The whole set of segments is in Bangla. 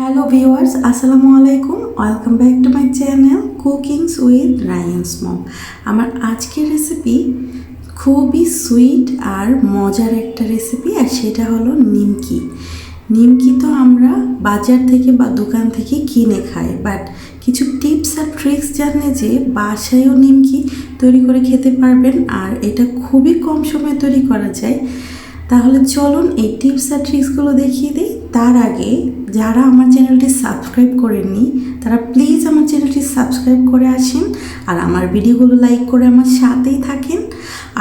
হ্যালো ভিউয়ার্স আসসালামু আলাইকুম welcome back to my channel cookings with Rayan's mom আমার আজকের রেসিপি খুবই সুইট আর মজার একটা রেসিপি আর সেটা হলো নিমকি। নিমকি তো আমরা বাজার থেকে বা দোকান থেকে কিনে খাই বাট কিছু টিপস আর ট্রিক্স জানলে যে বাসায়ও নিমকি তৈরি করে খেতে পারবেন, আর এটা খুবই কম সময়ে তৈরি করা যায়। তাহলে চলুন এই টিপস আর ট্রিক্সগুলো দেখিয়ে দিই। তার আগে যারা আমার চ্যানেলটি সাবস্ক্রাইব করেননি, তারা প্লিজ আমার চ্যানেলটি সাবস্ক্রাইব করে আসেন আর আমার ভিডিওগুলো লাইক করে আমার সাথেই থাকেন।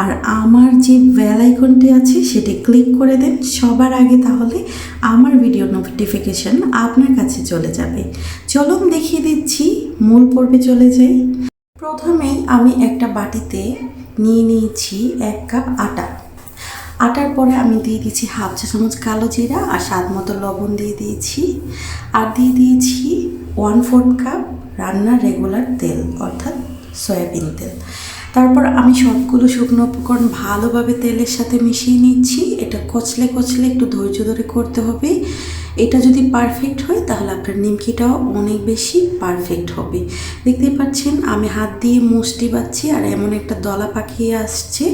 আর আমার যে বেল আইকনটি আছে, সেটি ক্লিক করে দেন। সবার আগে তাহলে আমার ভিডিও নোটিফিকেশন আপনার কাছে চলে যাবে। চলুন দেখিয়ে দিচ্ছি, মূল পর্বে চলে যাই। প্রথমেই আমি একটা বাটিতে নিয়ে নিয়েছি এক কাপ আটা। আটার পরে আমি দিয়ে দিয়েছি হাফ চা চামচ কালো জিরা আর স্বাদ মতো লবণ দিয়ে দিয়েছি। আর দিয়ে দিয়েছি ওয়ান ফোর্থ কাপ রান্নার রেগুলার তেল, অর্থাৎ সয়াবিন তেল। তারপর আমি সবগুলো শুকনো উপকরণ ভালোভাবে তেলের সাথে মিশিয়ে নিচ্ছি। এটা কচলে কচলে একটু ধৈর্য ধরে করতে হবে। এটা যদি পারফেক্ট হয়, তাহলে আপনার নিমকিটাও অনেক বেশি পারফেক্ট হবে। দেখতেই পাচ্ছেন, আমি হাত দিয়ে মুষ্টি পাচ্ছি আর এমন একটা দলা পাকিয়ে আসছে।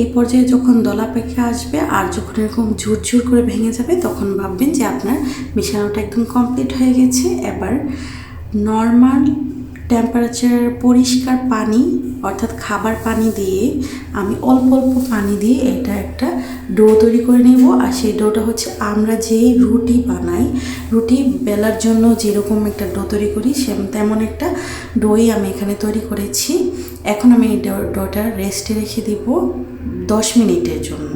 এই পর্যায়ে যখন দলা পাকিয়ে আসবে আর যখন এরকম ঝুরঝুর করে ভেঙে যাবে, তখন ভাববেন যে আপনার মিশানোটা একদম কমপ্লিট হয়ে গেছে। এবার নর্মাল টেম্পারেচার পরিষ্কার পানি, অর্থাৎ খাবার পানি দিয়ে, আমি অল্প অল্প পানি দিয়ে এটা একটা ডো তৈরি করে নেব আর সেই ডোটা হচ্ছে আমরা যেই রুটি বানাই, রুটি বেলার জন্য যেরকম একটা ডো তৈরি করি সে তেমন একটা ডোই আমি এখানে তৈরি করেছি। এখন আমি এই ডোটা রেস্টে রেখে দিব দশ মিনিটের জন্য।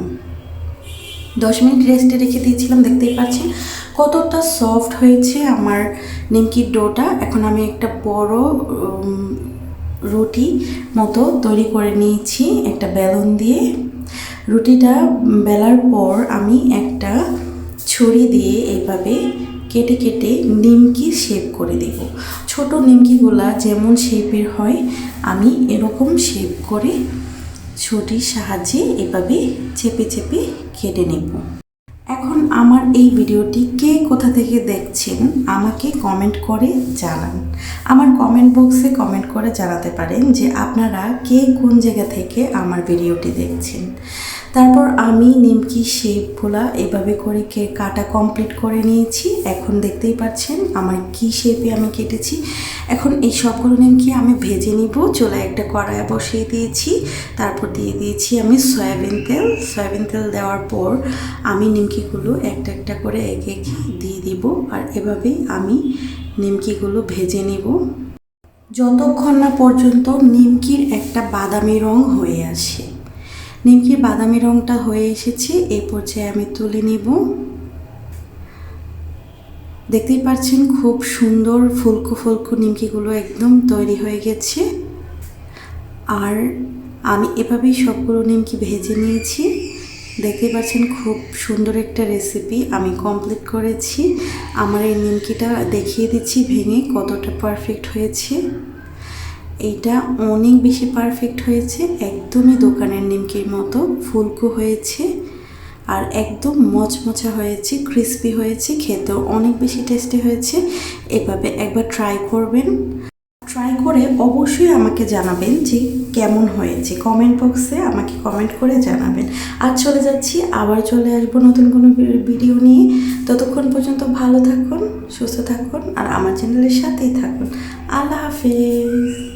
দশ মিনিট রেস্টে রেখে দিয়েছিলাম, দেখতেই পাচ্ছেন কতটা সফট হয়েছে আমার নিমকির ডোটা। এখন আমি একটা বড় রুটি মতো তৈরি করে নিয়েছি, একটা বেলুন দিয়ে। রুটিটা বেলার পর আমি একটা ছুরি দিয়ে এইভাবে কেটে কেটে নিমকি শেপ করে দেব। ছোট নিমকিগুলা যেমন শেপের হয়, আমি এরকম শেপ করে ছুটির সাহায্যে এভাবে চেপে চেপে কেটে নেব। এখন আমার এই ভিডিওটি কে কোথা থেকে দেখছেন, আমাকে কমেন্ট করে জানান। আমার কমেন্ট বক্সে কমেন্ট করে জানাতে পারেন যে আপনারা কে কোন জায়গা থেকে আমার ভিডিওটি দেখছেন। তারপর আমি নিমকি শেপগুলা এভাবে করে কে কাটা কমপ্লিট করে নিয়েছি। এখন দেখতেই পাচ্ছেন আমার কি শেপে আমি কেটেছি। এখন এই সবগুলো নিমকি আমি ভেজে নিব। চুলায় একটা কড়ায় বসিয়ে দিয়েছি। তারপর দিয়ে দিয়েছি আমি সয়াবিন তেল। সয়াবিন তেল দেওয়ার পর আমি নিমকিগুলো একটা একটা করে একে একে দিয়ে দিব আর এভাবেই আমি নিমকিগুলো ভেজে নিব। যতক্ষণ না পর্যন্ত নিমকির একটা বাদামি রং হয়ে আসে। নিমকির বাদামি রংটা হয়ে এসেছে, এই পর্যায়ে আমি তুলে নিব। দেখতেই পাচ্ছেন খুব সুন্দর ফুলকো ফুলকো নিমকিগুলো একদম তৈরি হয়ে গেছে। আর আমি এভাবেই সবগুলো নিমকি ভেজে নিয়েছি। দেখতে পাচ্ছেন খুব সুন্দর একটা রেসিপি আমি কমপ্লিট করেছি। আমার এই নিমকিটা দেখিয়ে দিচ্ছি, ভেঙে কতটা পারফেক্ট হয়েছে। এইটা অনেক বেশি পারফেক্ট হয়েছে, একদমই দোকানের নিমকির মতো, ফুলকো হয়েছে, আর একদম মচমচা হয়েছে ক্রিস্পি হয়েছে, খেতেও অনেক বেশি টেস্টি হয়েছে। এভাবে একবার ট্রাই করবেন। ট্রাই করে অবশ্যই আমাকে জানাবেন যে কেমন হয়েছে। কমেন্ট বক্সে আমাকে কমেন্ট করে জানাবেন। আর চলে যাচ্ছি, আবার চলে আসব নতুন কোনো ভিডিও নিয়ে। ততক্ষণ পর্যন্ত ভালো থাকুন, সুস্থ থাকুন, আর আমার চ্যানেলের সাথেই থাকুন। আল্লাহ হাফিজ।